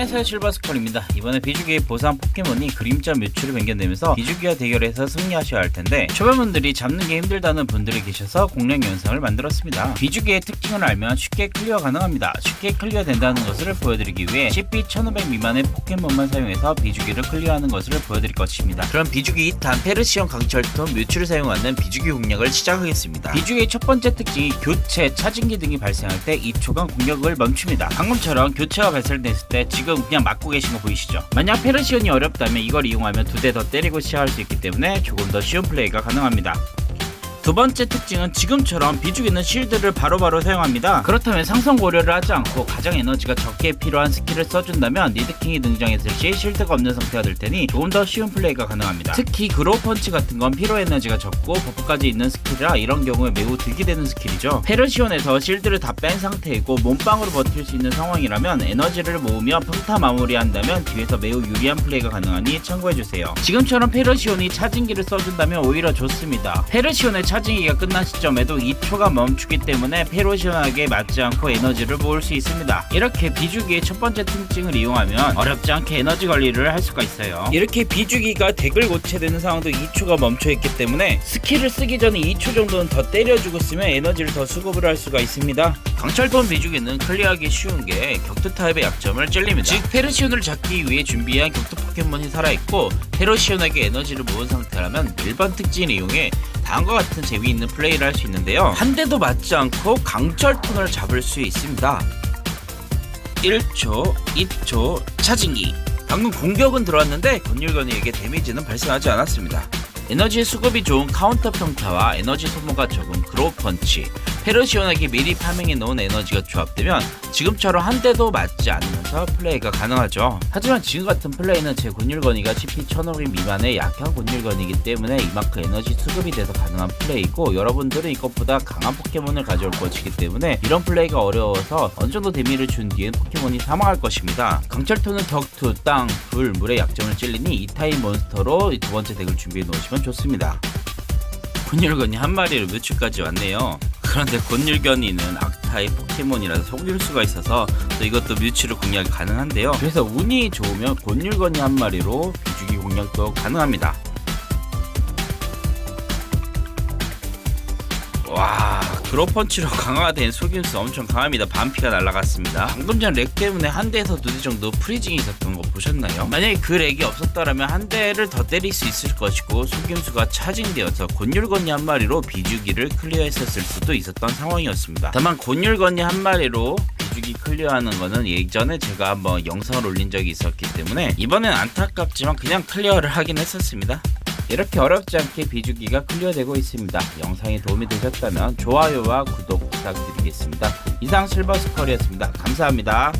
안녕하세요. 실버스컬입니다. 이번에 비주기의 보상 포켓몬이 그림자 뮤츠를 변경되면서 비주기와 대결해서 승리하셔야 할 텐데 초반분들이 잡는 게 힘들다는 분들이 계셔서 공략 영상을 만들었습니다. 비주기의 특징을 알면 쉽게 클리어 가능합니다. 쉽게 클리어 된다는 것을 보여드리기 위해 CP 1500 미만의 포켓몬만 사용해서 비주기를 클리어하는 것을 보여드릴 것입니다. 그럼 비주기 2탄 페르시온 강철톤 뮤츠를 사용하는 비주기 공략을 시작하겠습니다. 비주기의 첫 번째 특징이 교체, 차징기 등이 발생할 때 2초간 공격을 멈춥니다. 방금처럼 교체가 발생됐을 때 지금 그냥 맞고 계신 거 보이시죠? 만약 페르시온이 어렵다면 이걸 이용하면 두 대 더 때리고 시작할 수 있기 때문에 조금 더 쉬운 플레이가 가능합니다. 두 번째 특징은 지금처럼 비주기는 실드를 바로바로 사용합니다. 그렇다면 상성 고려를 하지 않고 가장 에너지가 적게 필요한 스킬을 써준다면 니드킹이 등장했을 시 실드가 없는 상태가 될 테니 조금 더 쉬운 플레이가 가능합니다. 특히 그로우 펀치 같은 건 피로 에너지가 적고 버프까지 있는 스킬이라 이런 경우에 매우 득이 되는 스킬이죠. 페르시온에서 실드를 다 뺀 상태이고 몸빵으로 버틸 수 있는 상황이라면 에너지를 모으며 평타 마무리한다면 뒤에서 매우 유리한 플레이가 가능하니 참고해주세요. 지금처럼 페르시온이 차징기를 써준다면 오히려 좋습니다. 페르시온의 차 징기가 끝난 시점에도 2초가 멈추기 때문에 페르시온에게 맞지 않고 에너지를 모을 수 있습니다. 이렇게 비주기의 첫 번째 특징을 이용하면 어렵지 않게 에너지 관리를 할 수가 있어요. 이렇게 비주기가 덱을 고체되는 상황도 2초가 멈춰있기 때문에 스킬을 쓰기 전에 2초 정도는 더 때려주고 쓰면 에너지를 더 수급을 할 수가 있습니다. 강철돈 비주기는 클리어하기 쉬운 게 격투 타입의 약점을 찔립니다. 즉 페르시온을 잡기 위해 준비한 격투 포켓몬이 살아있고 페르시온에게 에너지를 모은 상태라면 일반 특징을 이용해 다음과 같은 재미있는 플레이를 할 수 있는데요. 한 대도 맞지 않고 강철 톤을 잡을 수 있습니다. 1초, 2초, 차징기. 방금 공격은 들어왔는데 건율건이에게 데미지는 발생하지 않았습니다. 에너지 수급이 좋은 카운터 평타와 에너지 소모가 적은 그로우 펀치, 페르시온에게 미리 파밍해 놓은 에너지가 조합되면 지금처럼 한 대도 맞지 않으면서 플레이가 가능하죠. 하지만 지금 같은 플레이는 제 곤율건이가 CP 1500 미만의 약한 곤율건이기 때문에 이만큼 에너지 수급이 돼서 가능한 플레이고 여러분들은 이것보다 강한 포켓몬을 가져올 것이기 때문에 이런 플레이가 어려워서 어느 정도 데미를 준 뒤엔 포켓몬이 사망할 것입니다. 강철토는 격투, 땅, 불, 물의 약점을 찔리니 이 타입 몬스터로 두 번째 덱을 준비해 놓으시면 좋습니다. 곤율건이 한 마리로 뮤츠까지 왔네요. 그런데 곤율견이는 악타입 포켓몬이라서 속일 수가 있어서 또 이것도 뮤츠로 공략이 가능한데요. 그래서 운이 좋으면 곤율건이 한 마리로 비주기 공략도 가능합니다. 와 그로펀치로 강화된 속임수 엄청 강합니다. 반피가 날아갔습니다. 방금 전 렉 때문에 한 대에서 두 대 정도 프리징이 있었던 거 보셨나요? 만약에 그 렉이 없었더라면 한 대를 더 때릴 수 있을 것이고 속임수가 차징되어서 곤율건이 한 마리로 비주기를 클리어했었을 수도 있었던 상황이었습니다. 다만 곤율건이 한 마리로 비주기 클리어하는 거는 예전에 제가 한번 영상을 올린 적이 있었기 때문에 이번엔 안타깝지만 그냥 클리어를 하긴 했었습니다 이렇게 어렵지 않게 비주기가 클리어되고 있습니다. 영상이 도움이 되셨다면 좋아요와 구독 부탁드리겠습니다. 이상 실버스컬이었습니다. 감사합니다.